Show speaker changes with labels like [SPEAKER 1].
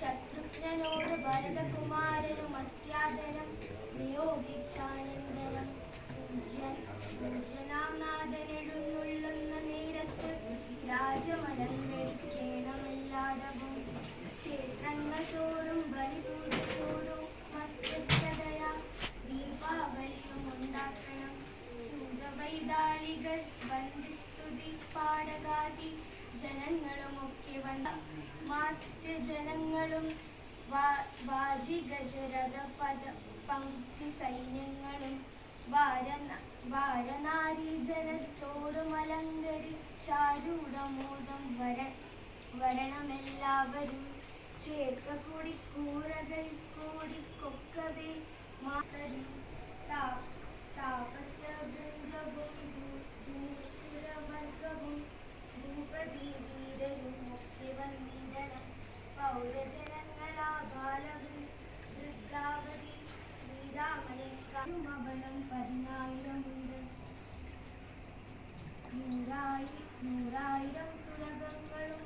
[SPEAKER 1] ശത്രുഘ്നോട് ഭരതകുമാരനും അത്യാദരം നിയോഗിച്ചാനന്തരം എഴുന്നള്ളുന്ന നേരത്ത് രാജമലങ്കരിക്കേണമെല്ലാടവും. ക്ഷേത്രങ്ങൾ തോറും ബലിപൂജത്തോടും മധ്യസ്ഥതയാ. ദീപാവലിയും ഉണ്ടാക്കണം. സൂതവൈതാളികൾ വന്ദിസ്തുതി പാടകാതി ജനങ്ങളുമൊക്കെ വന്ന ജനങ്ങളും വാജിഗജരഥ പദ പങ്ക്തി സൈന്യങ്ങളും വാരന വാരനാരീജനത്തോടും അലങ്കരി ശാരൂഢമോദം വര വരണമെല്ലാവരും ചേർക്ക കൂടി കൂറകൾ ശ്രീരാമനേക്കാളുമബലം പതിനായിരമുണ്ട് തുരകങ്ങളും